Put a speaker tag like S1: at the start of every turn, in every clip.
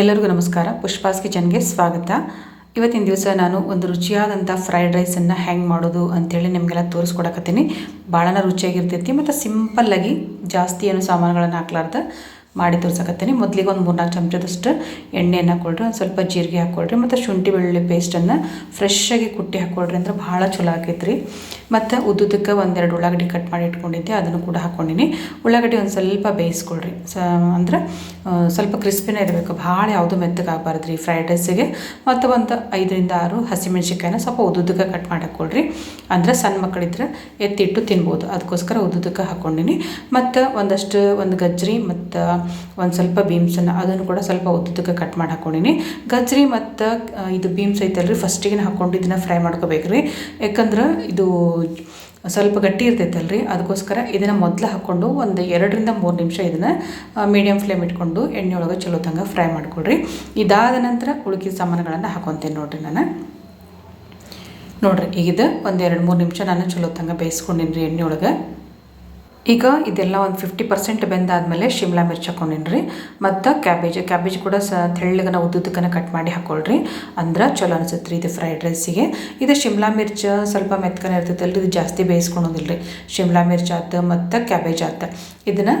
S1: ಎಲ್ಲರಿಗೂ ನಮಸ್ಕಾರ. ಪುಷ್ಪಾಸ್ ಕಿಚನ್ಗೆ ಸ್ವಾಗತ. ಇವತ್ತಿನ ದಿವಸ ನಾನು ಒಂದು ರುಚಿಯಾದಂಥ ಫ್ರೈಡ್ ರೈಸನ್ನು ಹ್ಯಾಂಗ್ ಮಾಡೋದು ಅಂಥೇಳಿ ನಿಮಗೆಲ್ಲ ತೋರಿಸ್ಕೊಡಕತ್ತೀನಿ. ಭಾಳನ ರುಚಿಯಾಗಿರ್ತೈತಿ, ಮತ್ತು ಸಿಂಪಲ್ಲಾಗಿ ಜಾಸ್ತಿ ಏನು ಸಾಮಾನುಗಳನ್ನು ಹಾಕ್ಲಾರ್ದ. ಮಾಡಿ ತೋರ್ಸಕತ್ತೀನಿ. ಮೊದಲಿಗೆ ಒಂದು ಮೂರ್ನಾಲ್ಕು ಚಮಚದಷ್ಟು ಎಣ್ಣೆಯನ್ನು ಹಾಕ್ಕೊಳ್ರಿ ಒಂದು ಸ್ವಲ್ಪ ಜೀರಿಗೆ ಹಾಕ್ಕೊಳ್ರಿ ಮತ್ತು ಶುಂಠಿ ಬೆಳ್ಳುಳ್ಳಿ ಪೇಸ್ಟನ್ನು ಫ್ರೆಶ್ಶಾಗಿ ಕುಟ್ಟಿ ಹಾಕ್ಕೊಳ್ರಿ ಅಂದ್ರೆ ಭಾಳ ಚಲೋ ಆಕೈತ್ರಿ ಮತ್ತು ಉದ್ದುದಕ್ಕೆ ಒಂದೆರಡು ಉಳ್ಳಾಗಡ್ಡಿ ಕಟ್ ಮಾಡಿ ಇಟ್ಕೊಂಡಿದ್ದೆ, ಅದನ್ನು ಕೂಡ ಹಾಕ್ಕೊಂಡಿನಿ ಉಳ್ಳಾಗಡ್ಡಿ ಒಂದು ಸ್ವಲ್ಪ ಬೇಯಿಸ್ಕೊಳ್ರಿ. ಸ, ಅಂದ್ರೆ ಸ್ವಲ್ಪ ಕ್ರಿಸ್ಪಿನೇ ಇರಬೇಕು. ಭಾಳ ಯಾವುದು ಮೆತ್ತಗೆ ಆಗಬಾರ್ದು ರೀ ಫ್ರೈಡ್ ರೈಸಿಗೆ ಮತ್ತು ಒಂದು ಐದರಿಂದ ಆರು ಹಸಿಮೆಣ್ಸಿಕಾಯಿನ ಸ್ವಲ್ಪ ಉದ್ದುದಕ್ಕೆ ಕಟ್ ಮಾಡಿ ಹಾಕ್ಕೊಳ್ರಿ ಅಂದರೆ ಸಣ್ಣ ಮಕ್ಕಳಿದ್ರೆ ಎತ್ತಿಟ್ಟು ತಿನ್ಬೋದು. ಅದಕ್ಕೋಸ್ಕರ ಉದ್ದುದಕ್ಕೆ ಹಾಕ್ಕೊಂಡಿನಿ ಮತ್ತು ಒಂದಷ್ಟು, ಒಂದು ಗಜ್ಜರಿ, ಮತ್ತು ಒಂದು ಸ್ವಲ್ಪ ಬೀಮ್ಸನ್ನು ಅದನ್ನು ಕೂಡ ಸ್ವಲ್ಪ ಉದ್ದಕ್ಕೆ ಕಟ್ ಮಾಡಿ ಹಾಕ್ಕೊಂಡಿನಿ ಗಜ್ರಿ ಮತ್ತು ಇದು ಬೀಮ್ಸ್ ಐತಲ್ರಿ ಫಸ್ಟಿಗೆ ಹಾಕ್ಕೊಂಡು ಇದನ್ನು ಫ್ರೈ ಮಾಡ್ಕೋಬೇಕ್ರಿ. ಯಾಕಂದ್ರೆ ಇದು ಸ್ವಲ್ಪ ಗಟ್ಟಿ ಇರ್ತೈತಲ್ರಿ, ಅದಕ್ಕೋಸ್ಕರ ಇದನ್ನು ಮೊದಲು ಹಾಕ್ಕೊಂಡು ಒಂದು ಎರಡರಿಂದ ಮೂರು ನಿಮಿಷ ಇದನ್ನು ಮೀಡಿಯಮ್ ಫ್ಲೇಮ್ ಇಟ್ಕೊಂಡು ಎಣ್ಣೆ ಒಳಗೆ ಚಲೋ ತಂಗ ಫ್ರೈ ಮಾಡ್ಕೊಳ್ರಿ. ಇದಾದ ನಂತರ ಉಳುಕಿದ ಸಾಮಾನುಗಳನ್ನು ಹಾಕೊತೀನಿ ನೋಡಿರಿ ನಾನು. ನೋಡ್ರಿ, ಈಗ ಒಂದು ಎರಡು ಮೂರು ನಿಮಿಷ ನಾನು ಚಲೋ ತಂಗ ಬೇಯಿಸ್ಕೊಂಡಿನಿ ರೀ ಎಣ್ಣೆ ಒಳಗೆ ಈಗ ಇದೆಲ್ಲ ಒಂದು ಫಿಫ್ಟಿ ಪರ್ಸೆಂಟ್ ಬೆಂದಾದಮೇಲೆ ಶಿಮ್ಲಾ ಮಿರ್ಚ್ ಹಾಕೊಂಡಿನಿ ಮತ್ತು ಕ್ಯಾಬೇಜ್ ಕ್ಯಾಬೇಜ್ ಕೂಡ ಸ ತೆಳ್ಳಗನ ಉದ್ದುದಕ್ಕನ ಕಟ್ ಮಾಡಿ ಹಾಕ್ಕೊಳ್ರಿ ಅಂದ್ರೆ ಚಲೋ ಅನಿಸುತ್ತೆ ರೀ ಇದು ಫ್ರೈಡ್ ರೈಸಿಗೆ ಇದು ಶಿಮ್ಲಾ ಮಿರ್ಚ್ ಸ್ವಲ್ಪ ಮೆತ್ಕನ ಇರ್ತೈತಲ್ರಿ ಇದು ಜಾಸ್ತಿ ಬೇಯಿಸ್ಕೊಳೋದಿಲ್ಲ ರೀ ಶಿಮ್ಲಾ ಮಿರ್ಚ್ ಆತು ಮತ್ತು ಕ್ಯಾಬೇಜ್ ಆತು. ಇದನ್ನು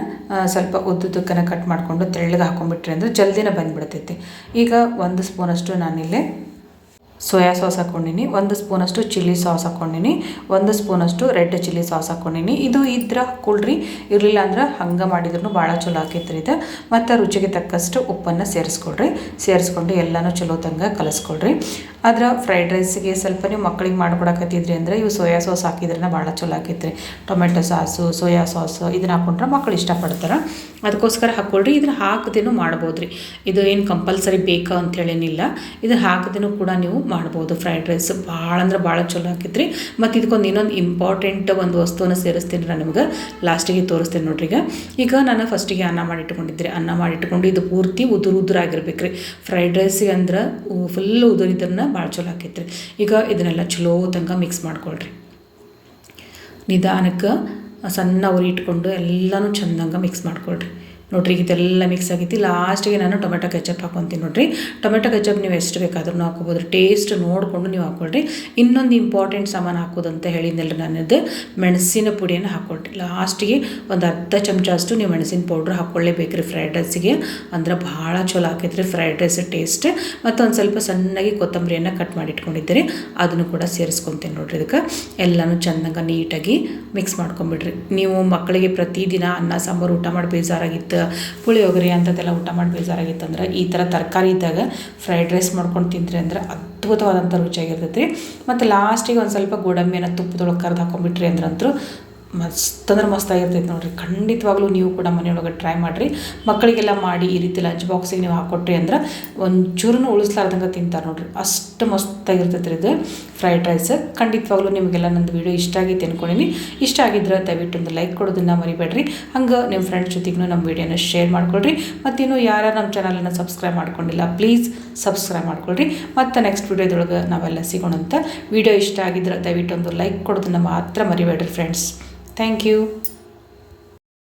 S1: ಸ್ವಲ್ಪ ಉದ್ದುದಕ್ಕನ ಕಟ್ ಮಾಡಿಕೊಂಡು ತೆಳ್ಳಗೆ ಹಾಕೊಂಡ್ಬಿಟ್ರಿ ಅಂದರೆ ಜಲ್ದಿನ ಬಂದ್ಬಿಡ್ತೈತಿ. ಈಗ ಒಂದು ಸ್ಪೂನಷ್ಟು ನಾನಿಲ್ಲಿ ಸೋಯಾ ಸಾಸ್ ಹಾಕ್ಕೊಂಡಿನಿ ಒಂದು ಸ್ಪೂನಷ್ಟು ಚಿಲ್ಲಿ ಸಾಸ್ ಹಾಕ್ಕೊಂಡಿನಿ ಒಂದು ಸ್ಪೂನಷ್ಟು ರೆಡ್ ಚಿಲ್ಲಿ ಸಾಸ್ ಹಾಕ್ಕೊಂಡಿನಿ ಇದು ಇದ್ರೆ ಹಾಕ್ಕೊಳ್ರಿ ಇರಲಿಲ್ಲ ಅಂದ್ರೆ ಹಂಗೆ ಮಾಡಿದ್ರು ಭಾಳ ಚಲೋ ಆಕೈತ್ರಿ ಇದು. ಮತ್ತು ರುಚಿಗೆ ತಕ್ಕಷ್ಟು ಉಪ್ಪನ್ನು ಸೇರಿಸ್ಕೊಳ್ರಿ. ಸೇರಿಸ್ಕೊಂಡು ಎಲ್ಲನೂ ಚಲೋ ತಂಗ ಕಲಿಸ್ಕೊಳ್ರಿ. ಆದ್ರೆ ಫ್ರೈಡ್ ರೈಸಿಗೆ ಸ್ವಲ್ಪ ನೀವು ಮಕ್ಕಳಿಗೆ ಮಾಡ್ಕೊಡಕತ್ತಿದ್ರಿ ಅಂದರೆ ಇವು ಸೋಯಾ ಸಾಸ್ ಹಾಕಿದ್ರೆ ಭಾಳ ಚಲೋ ಆಕೈತ್ರಿ. ಟೊಮೆಟೊ ಸಾಸು ಸೋಯಾ ಸಾಸ್ ಇದನ್ನ ಹಾಕೊಂಡ್ರೆ ಮಕ್ಕಳು ಇಷ್ಟಪಡ್ತಾರೆ. ಅದಕ್ಕೋಸ್ಕರ ಹಾಕ್ಕೊಳ್ರಿ ಇದನ್ನ ಹಾಕದೇನು ಮಾಡ್ಬೋದು ರೀ ಇದು ಏನು ಕಂಪಲ್ಸರಿ ಬೇಕಾ ಅಂತೇಳೇನಿಲ್ಲ. ಇದು ಹಾಕದೇನು ಕೂಡ ನೀವು ಮಾಡ್ಬೋದು. ಫ್ರೈಡ್ ರೈಸ್ ಭಾಳ ಅಂದ್ರೆ ಭಾಳ ಚಲೋ ಆಕೈತ್ರಿ. ಮತ್ತು ಇದಕ್ಕೊಂದು ಇನ್ನೊಂದು ಇಂಪಾರ್ಟೆಂಟ್ ಒಂದು ವಸ್ತುವನ್ನು ಸೇರಿಸ್ತೀನಿ ನಾನು ನಿಮ್ಗೆ. ಲಾಸ್ಟಿಗೆ ತೋರಿಸ್ತೀನಿ ನೋಡ್ರಿ ಈಗ. ಈಗ ನಾನು ಫಸ್ಟಿಗೆ ಅನ್ನ ಮಾಡಿಟ್ಕೊಂಡಿದ್ರಿ ಅನ್ನ ಮಾಡಿಟ್ಕೊಂಡು ಇದು ಪೂರ್ತಿ ಉದುರು ಉದುರಾಗಿರ್ಬೇಕು ರೀ ಫ್ರೈಡ್ ರೈಸಿಗೆ ಅಂದ್ರೆ ಫುಲ್ ಉದುರಿದ್ರನ್ನ ಭಾಳ ಚಲೋ ಆಕೈತ್ರಿ. ಈಗ ಇದನ್ನೆಲ್ಲ ಚಲೋ ತನಕ ಮಿಕ್ಸ್ ಮಾಡ್ಕೊಳ್ರಿ. ನಿಧಾನಕ್ಕೆ ಸಣ್ಣ ಉರಿ ಇಟ್ಕೊಂಡು ಎಲ್ಲನೂ ಚೆಂದಂಗೆ ಮಿಕ್ಸ್ ಮಾಡ್ಕೊಳ್ರಿ. ನೋಡ್ರಿ ಇದೆಲ್ಲ ಮಿಕ್ಸ್ ಆಗೈತಿ ಲಾಸ್ಟಿಗೆ ನಾನು ಟೊಮೆಟೊ ಕೆಚಪ್ ಹಾಕೊತೀನಿ ನೋಡ್ರಿ. ಟೊಮೆಟೊ ಕೆಚಪ್ ನೀವು ಎಷ್ಟು ಬೇಕಾದ್ರೂ ಹಾಕೋಬೋದು ಟೇಸ್ಟ್ ನೋಡಿಕೊಂಡು ನೀವು ಹಾಕ್ಕೊಳ್ರಿ. ಇನ್ನೊಂದು ಇಂಪಾರ್ಟೆಂಟ್ ಸಾಮಾನು ಹಾಕೋದಂತ ಹೇಳಿದ್ನಲ್ರಿ ಅದು ಮೆಣಸಿನ ಪುಡಿಯನ್ನು ಹಾಕ್ಕೊಳ್ರಿ. ಲಾಸ್ಟಿಗೆ ಒಂದು ಅರ್ಧ ಚಮಚ ಅಷ್ಟು ನೀವು ಮೆಣಸಿನ ಪೌಡ್ರ್ ಹಾಕ್ಕೊಳ್ಳೇಬೇಕ್ರಿ ಫ್ರೈಡ್ ರೈಸಿಗೆ ಅಂದ್ರೆ ಭಾಳ ಚಲೋ ಹಾಕೈತ್ರಿ ಫ್ರೈಡ್ ರೈಸ್ ಟೇಸ್ಟ್ ಮತ್ತು ಒಂದು ಸ್ವಲ್ಪ ಸಣ್ಣಗೆ ಕೊತ್ತಂಬರಿಯನ್ನು ಕಟ್ ಮಾಡಿ ಇಟ್ಕೊಂಡಿದ್ದೀರಿ ಅದನ್ನು ಕೂಡ ಸೇರಿಸ್ಕೊತೀನಿ ನೋಡ್ರಿ ಇದಕ್ಕೆ. ಎಲ್ಲನೂ ಚೆಂದಂಗೆ ನೀಟಾಗಿ ಮಿಕ್ಸ್ ಮಾಡ್ಕೊಂಬಿಡ್ರಿ. ನೀವು ಮಕ್ಕಳಿಗೆ ಪ್ರತಿದಿನ ಅನ್ನ, ಸಾಂಬಾರು, ಊಟ ಮಾಡಿ ಬೇಜಾರಾಗಿತ್ತು ಪುಳಿಯೋಗರೆ ಅಂಥದ್ದೆಲ್ಲ ಊಟ ಮಾಡಿ ಬೇಜಾರಾಗಿತ್ತು ಅಂದ್ರೆ ಈ ಥರ ತರಕಾರಿ ಇದ್ದಾಗ ಫ್ರೈಡ್ ರೈಸ್ ಮಾಡ್ಕೊಂಡು ತಿಂದ್ರಿ ಅಂದ್ರೆ ಅದ್ಭುತವಾದಂಥ ರುಚಿಯಾಗಿರ್ತೈತಿ ರೀ. ಮತ್ತು ಲಾಸ್ಟಿಗೆ ಒಂದು ಸ್ವಲ್ಪ ಗೋಡಂಬಿಯನ್ನು ತುಪ್ಪದೊಳಗೆ ಕರೆದು ಹಾಕೊಂಡ್ಬಿಟ್ರಿ ಅಂದ್ರಂತೂ ಮಸ್ತ್ ಅಂದ್ರೆ ಮಸ್ತ್ ಆಗಿರ್ತೈತೆ ನೋಡ್ರಿ. ಖಂಡಿತವಾಗ್ಲೂ ನೀವು ಕೂಡ ಮನೆಯೊಳಗೆ ಟ್ರೈ ಮಾಡಿರಿ. ಮಕ್ಕಳಿಗೆಲ್ಲ ಮಾಡಿ ಈ ರೀತಿ ಲಂಚ್ ಬಾಕ್ಸಿಗೆ ನೀವು ಹಾಕ್ಕೊಟ್ರಿ ಅಂದ್ರೆ ಒಂಚೂರು ಉಳಿಸ್ಲಾರ್ದಂಗೆ ತಿಂತಾರೆ ನೋಡಿರಿ. ಅಷ್ಟು ಮಸ್ತಾಗಿರ್ತೈತೆ ರೀ ಇದು ಫ್ರೈಡ್ ರೈಸ್ ಖಂಡಿತವಾಗ್ಲೂ ನಿಮಗೆಲ್ಲ ನಂದು ವೀಡಿಯೋ ಇಷ್ಟ ಆಗಿ ತಿನ್ಕೊಂಡಿನಿ ಇಷ್ಟ ಆಗಿದ್ರೆ ದಯವಿಟ್ಟು ಒಂದು ಲೈಕ್ ಕೊಡೋದನ್ನು ಮರಿಬೇಡ್ರಿ. ಹಂಗೆ ನಿಮ್ಮ ಫ್ರೆಂಡ್ಸ್ ಜೊತೆಗೂ ನಮ್ಮ ವೀಡಿಯೋನ ಶೇರ್ ಮಾಡ್ಕೊಳ್ರಿ. ಮತ್ತೇನು ಯಾರು ನಮ್ಮ ಚಾನಲನ್ನು ಸಬ್ಸ್ಕ್ರೈಬ್ ಮಾಡ್ಕೊಂಡಿಲ್ಲ ಪ್ಲೀಸ್ ಸಬ್ಸ್ಕ್ರೈಬ್ ಮಾಡ್ಕೊಳ್ರಿ. ಮತ್ತು ನೆಕ್ಸ್ಟ್ ವೀಡಿಯೋದೊಳಗೆ ನಾವೆಲ್ಲ ಸಿಗೋಣಂತ ವೀಡಿಯೋ ಇಷ್ಟ ಆಗಿದ್ರೆ ದಯವಿಟ್ಟು ಒಂದು ಲೈಕ್ ಕೊಡೋದನ್ನು ಮಾತ್ರ ಮರಿಬೇಡ್ರಿ ಫ್ರೆಂಡ್ಸ್ Thank you.